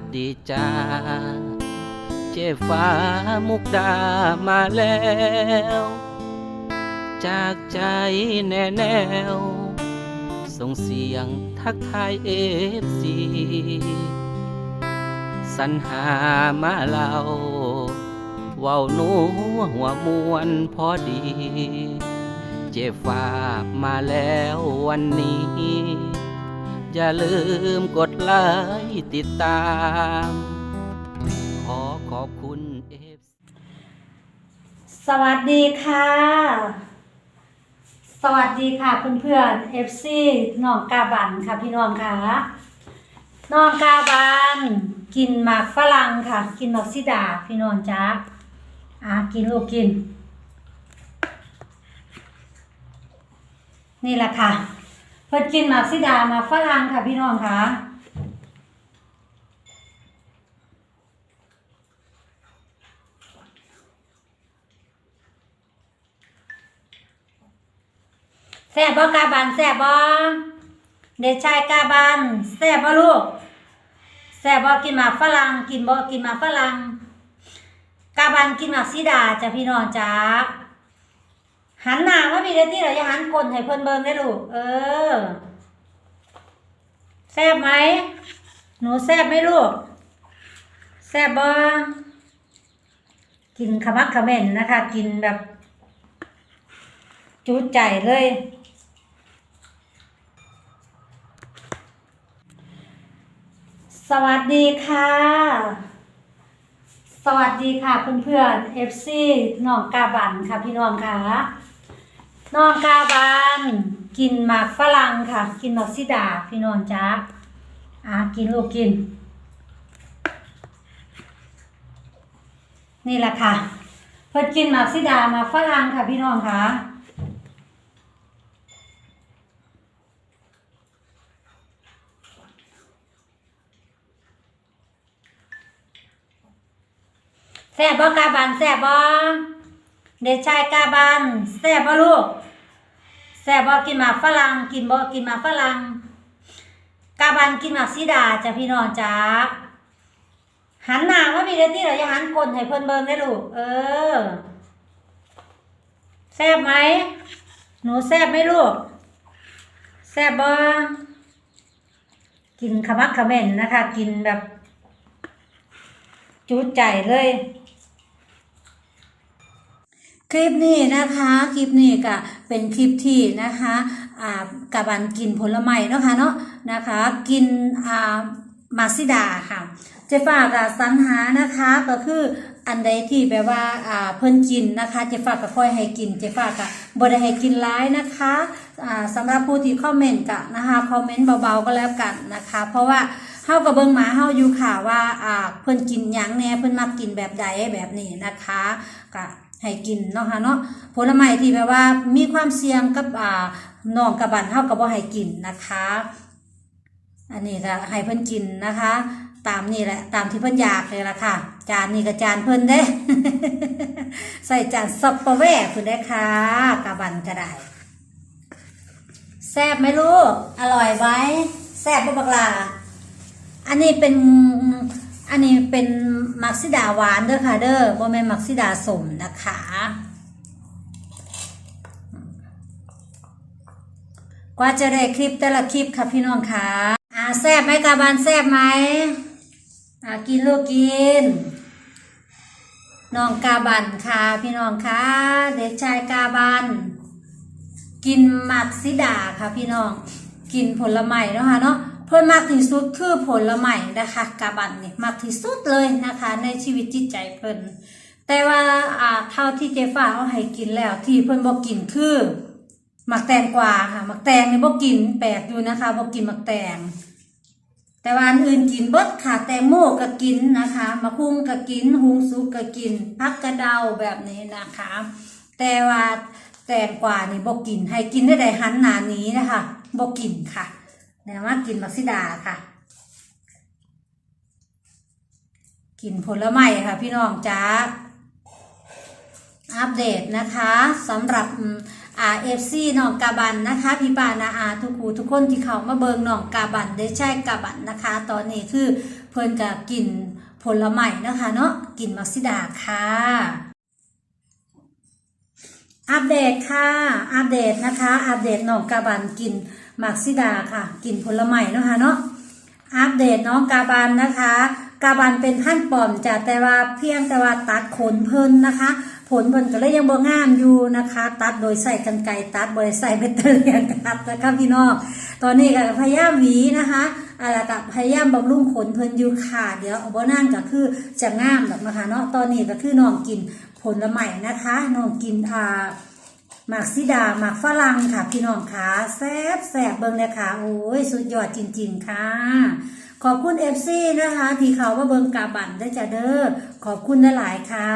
สดีจ้า เจฟ้ามุกดามาแล้ว จากใจแน่แนว ส่งเสียงทักทายเอฟซีสรรหามาเล่าเว้าหนูหัวมวนพอดี เจฟ้ามาแล้ววันนี้ อย่าลืมกดไลค์ติดตาม ขอขอบคุณเอฟสวัสดีค่ะ สวัสดีค่ะเพื่อนๆ FC น้องกาบันค่ะพี่น้องค่ะน้องกาบันกินหมากฝรั่งค่ะ กินหมากซิดาพี่น้องจ้าอะกินลูกกิน นี่แหละค่ะ เพิ่นกินหมากซิดาหมากฝรั่งค่ะพี่น้องค่ะแซ่บบ่กาบันแซ่บบ่เด็กชายกาบันแซ่บบ่ลูกแซ่บบ่กินหมากฝรั่งกินบ่กินหมากฝรั่งกาบันกินหมากซีดาจ้ะพี่น้องจ้า หันหน้ามาพี่เดตี้เราอย่าหันก้นให้เพิ่นเบิ่งได้ลูก เออ แซ่บไหม หนูแซ่บไหมลูก แซ่บบ่กินขมักเขม้นนะคะ กินแบบจุใจเลย สวัสดีค่ะ สวัสดีค่ะเพื่อนๆ FC น้องกาบันค่ะพี่น้องค่ะ น้องกาบันกินหมากฝรั่งค่ะ กินหมากซิดาพี่น้องจ้าอะกินลูกกิน นี่แหละค่ะ เพิ่นกินหมากซิดาหมากฝรั่งค่ะพี่น้องค่ะแซ่บบ่กาบันแซ่บบ่เด็กชายกาบันแซ่บบ่ลูก ซ่บบ่กินหมากฝรั่งกินบ่กินหมากฝรั่งกาบันกินหมากซีดาจ้ะพี่น้องจ้าหันหน้ามาพี่เดตี้เราอย่าหันก้นให้เพิ่นเบิ่งได้ลูกเออแซ่บไหมหนูแซ่บไหมลูกแซ่บบ่กินขมักเขม้นนะคะ กินแบบจุใจเลย คลิปนี้นะคะ คลิปนี้ก็เป็นคลิปที่นะคะอ่ากับบันกินผลไม้เนาะค่ะเนาะนะคะ กินอ่ามาซิดาค่ะเจฟ้ากับสรรหานะคะก็คืออันใดที่แบบว่าอ่าเพิ่นกินนะคะเจฟ้าก็ค่อยให้กินเจฟ้าก็บ่ได้ให้กินร้ายนะคะอ่าสำหรับผู้ที่คอมเมนต์กะนะคะคอมเมนต์เบาๆก็แล้วกันนะคะ เพราะว่าเฮากับเบิ่งหมาเฮาอยู่ค่ะว่าอ่าเพิ่นกินหยังแน่เพิ่นมักกินแบบใดแบบนี้นะคะก็ ให้กินเนาะค่ะเนาะผลไม้ที่แบบว่ามีความเสี่ยงกับอ่าน้องกับบันเฮาก็บ่ให้กินนะคะ อันนี้ก็ให้เพิ่นกินนะคะ ตามนี่แหละตามที่เพิ่นอยากเลยล่ะค่ะ จานนี้ก็จานเพิ่นเด้ใส่จานซับเปอร์แวร์เพิ่นได้ค่ะกะบันก็ได้แซ่บไหมลูก อร่อยไหมแซ่บบ่บักลาอันนี้เป็น อันนี้เป็นมักซิดาหวานเด้อค่ะเด้อบ่แม่นมักซิดาสมนะคะ กว่าจะได้คลิปแต่ละคลิปค่ะพี่น้องค่ะอ่าแซ่บไหมกาบานแซ่บไหมอ่ากินลูกกินน้องกาบันค่ะพี่น้องค่ะเด็กชายกาบันกินมักซิดาค่ะพี่น้อง กินผลไม้เนาะค่ะเนาะ เพื่อนมากที่สุดคือผลไม้นะคะกาบันนี่มากที่สุดเลยนะคะ ในชีวิตจิตใจเพิ่นแต่ว่าอ่าเท่าที่เจฟ้าเอาให้กินแล้ว ที่เพิ่นบอกกินคือหมักแตงกวาค่ะหมักแตงนี่บอกกินแปลกอยู่นะคะบอกกินหมักแตง แต่ว่าอันอื่นกินเบิดค่ะแตงโมก็กินนะคะมะฮุ่งก็กินหุงสุกก็กินพักกระเดาแบบนี้นะคะ แต่ว่าแตงกวานี่บอกกินให้กินได้แต่หันหนานี้นะคะบอกกินค่ะ แต่ว่ากินมักซิดาค่ะ กินผลไม้ค่ะ พี่น้องจ้าอัปเดตนะคะสำหรับอ่าเอฟซีน้องกาบันนะคะ พี่ปานาอาทุกคูทุกคนที่เขามาเบิงน้องกาบันได้ใช่กาบันนะคะ ตอนนี้คือเพิ่นก็กินผลไม้นะคะเนาะกินมักซิดาค่ะอัปเดตค่ะ อัปเดตนะคะ อัปเดตน้องกาบันกิน มักซิดาค่ะกินผลไม้เนาะคะเนาะอัปเดตน้องกาบันนะคะ กาบันเป็นท่านปลอมจ้ะแต่ว่าเพียงแต่ว่าตัดขนเพิ่นนะคะ ผลเพิ่นก็เลยยังบ่งามอยู่นะคะ ตัดโดยใส่กันไกรตัดบ่ได้ใส่เบตเตอรี่ตัดนะคะพี่น้องตอนนี้ก็พยายามหวีนะคะอะไรก็พยายามบำรุงขนเพิ่นอยู่ค่ะเดี๋ยวเอาบ่นั่นก็คือจะงามแบบนะคะเนาะตอนนี้ก็คือน้องกินผลไม้นะคะน้องกินอ่า หมากซิดาหมากฝรั่งค่ะพี่น้องค่ะแซ่บแซบเบิงเลยค่ะโอ้ยสุดยอดจริง ๆ ค่ะ ขอบคุณเอฟซีนะคะ ที่เขาว่าเบิงกาบันได้จ้ะเด้อขอบคุณหลายค่ะ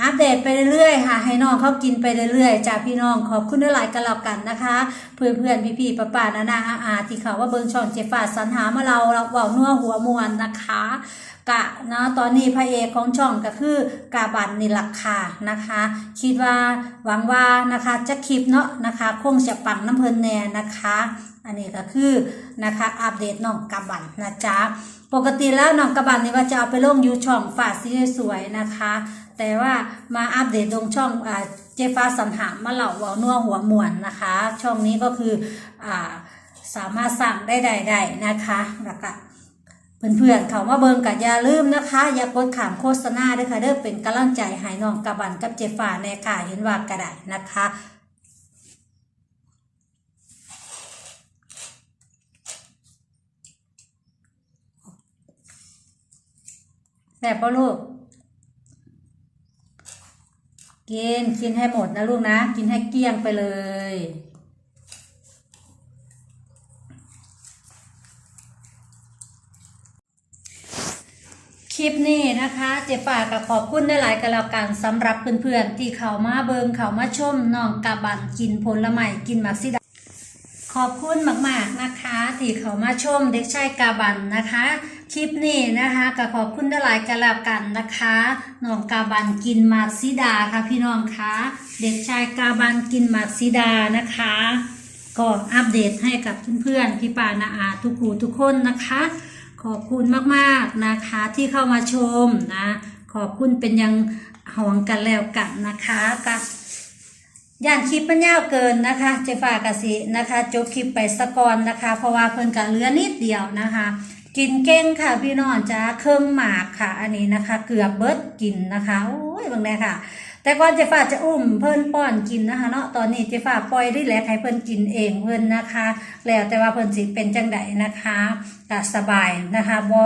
อัปเดตไปเรื่อยๆค่ะ ให้น้องเขากินไปเรื่อยๆจ้าพี่น้องขอบคุณหลายกันแล้วกันนะคะ เพื่อนๆพี่ๆป้าๆนานาอาอาที่เขาว่าเบิงช่องเจฟ้าสรรหามาเราเราเว้านัวหัวมวนนะคะ กะนะตอนนี้พระเอกของช่องก็คือกาบันนี่ลักค่ะนะคะ คิดว่าหวังว่านะคะจะคลิปเนาะนะคะคงจะปังน้ำเพลินแน่นะคะ อันนี้ก็คือนะคะอัปเดตน้องกาบันนะจ๊ะปกติแล้วน้องกาบันนี่ว่าจะเอาไปลงยูช่องฝาสีสวยๆนะคะ แต่ว่ามาอัปเดตลงช่องอาเจฟ้าสันหามาเหล่าเวานัวหัวหมวนนะคะ ช่องนี้ก็คืออ่าสามารถสั่งได้ใดๆนะคะแล้วก็ เพื่อนๆเขามาเบิ่งกัอย่าลืมนะคะ อย่ากดขามโฆษณาด้วยค่ะเด้อเป็นกำลังใจให้น้องกระบันกับเจฟ้าแน่ค่ะเห็นว่ากระไดาษนะคะแบบป่ะลูก กิน กินให้หมดนะลูกนะ กินให้เกลี้ยงไปเลย ลิปนี้นะคะเจ๊ป่าก็ขอบคุณได้หลายๆกันแล้วกันสำหรับเพื่อนๆที่เขามาเบิงเขามาชมน้องกาบันกินผลไม้กินมักซิดาขอบคุณมากๆนะคะ ที่เขามาชมเด็กชายกาบันนะคะ คลิปนี้นะคะก็ขอบคุณได้หลายๆกันแล้วกันนะคะน้องกาบันกินมักซิดาค่ะพี่น้องคะเด็กชายกาบันกินมักซิดานะคะก็อัปเดตให้กับเพื่อนๆพี่ป่านาอาทุกผู้ทุกคนนะคะ ขอบคุณมากๆนะคะที่เข้ามาชมนะ ขอบคุณเป็นยังห่วงกันแล้วกันนะคะกับย่านคลิปมันยาวเกินนะคะเจฝากะสินะคะจบคลิปไปสะก่อนนะคะ เพราะว่าเพิ่นกะเลือนิดเดียวนะคะ กินเก่งค่ะพี่น้องจ้าเครื่องหมากค่ะ อันนี้นะคะ เกือบเบิดกินนะคะโอ้ยบางแน่ค่ะ แต่ก่อนเจฟ้าจะอุ้มเพิ่นป้อนกินนะคะเนาะตอนนี้เจฟ้าปล่อยได้แล้วให้เพิ่นกินเองเพิ่นนะคะ แล้วแต่ว่าเพิ่นสิเป็นจังไดนะคะก็สบายนะคะบ่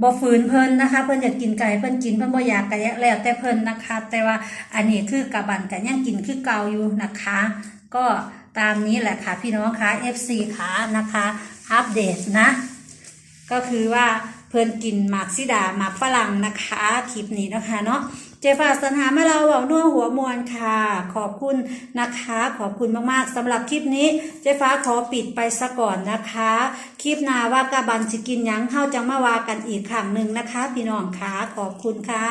บ่ฝืนเพิ่นนะคะ เพิ่นอยากกินไก่เพิ่นกินเพิ่นบ่อยากไก่แล้วแต่เพิ่นนะคะ แต่ว่าอันนี้คือกะบันกันยังกินคือเก่าอยู่นะคะ ก็ตามนี้แหละค่ะพี่น้องคะ FC ค่ะนะคะอัปเดตนะ ก็คือว่าเพิ่นกินหมากซิดาหมากฝรั่งนะคะคลิปนี้นะคะเนาะ เจฟ้าสัญหามาเราเบานัวหัวมวลค่ะ ขอบคุณนะคะ ขอบคุณมากๆสำหรับคลิปนี้เจฟ้าขอปิดไปซะก่อนนะคะ คลิปน้าว่ากะบันสิกินยังเข้าจังมาวากันอีกครั้งหนึ่งนะคะ พี่น้องค่ะขอบคุณค่ะ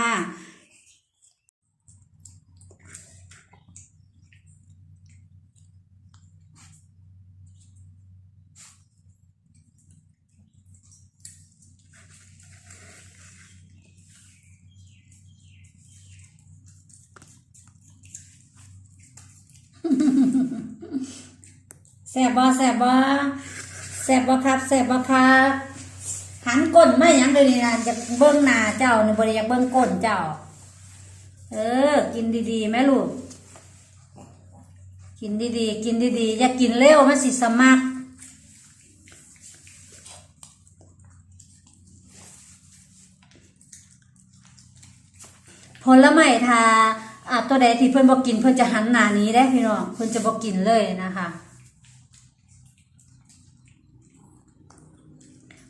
แสบบ่แสบบ่แสบบ่ครับแสบบ่ครับหันก้นไม่ยังเลยนี่นะจะเบิ้งหน้าเจ้านี่บ่ได้อยากเบิ้งก้นเจ้า เออ กินดีๆแม่ลูก กินดีๆ กินดีๆ อย่ากินเร็วมันสิสมักผลไม้ทาอะตัวใดที่เพิ่อนบอกกินเพิ่อนจะหันหน้านี้ได้พี่น้องเพิ่อนจะบอกกินเลยนะคะ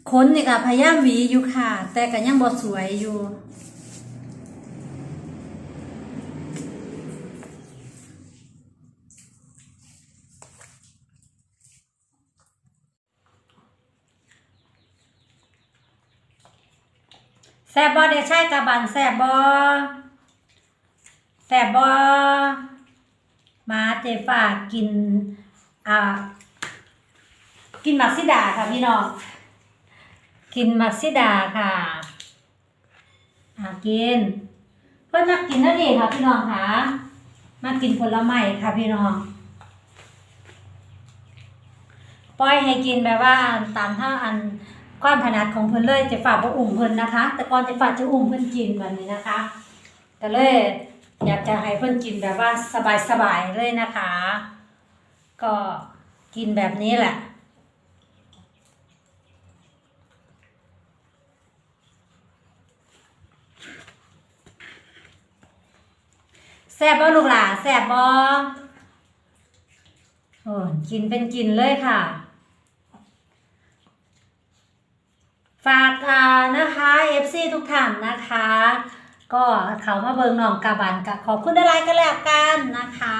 ขนนี่ก็พยายามหวีอยู่ค่ะ แต่ก็ยังบ่สวยอยู่แซบบอเดชายกะบันแซบบอแซบบอมาเจฝากกิน อ่า กินมักซิดาค่ะพี่น้อง กินมักซิดาค่ะอากิน เพื่อนนักกินนั่นเองค่ะพี่น้องค่ะ มากินผลไม้ค่ะพี่น้อง ปล่อยให้กินแบบว่าตามท่าอันความถนัดของเพิ่อนเลยจะฝากว่าอุ่มเพิ่อนนะคะ แต่ก่อนจะฝากจะอุ่มเพิ่อนกินแบบนี้นะคะก็เลยอยากจะให้เพิ่อนกินแบบว่าสบายๆเลยนะคะ ก็กินแบบนี้แหละ แซ่บบ่ลูกหลาแซ่บบ่โอ้กินเป็นกินเลยค่ะ ฝากอ่านะคะ FC ทุกท่านนะคะ ก็เขามาเบิงน้องกาบันกับขอบคุณอะไรกันแล้วกันนะคะ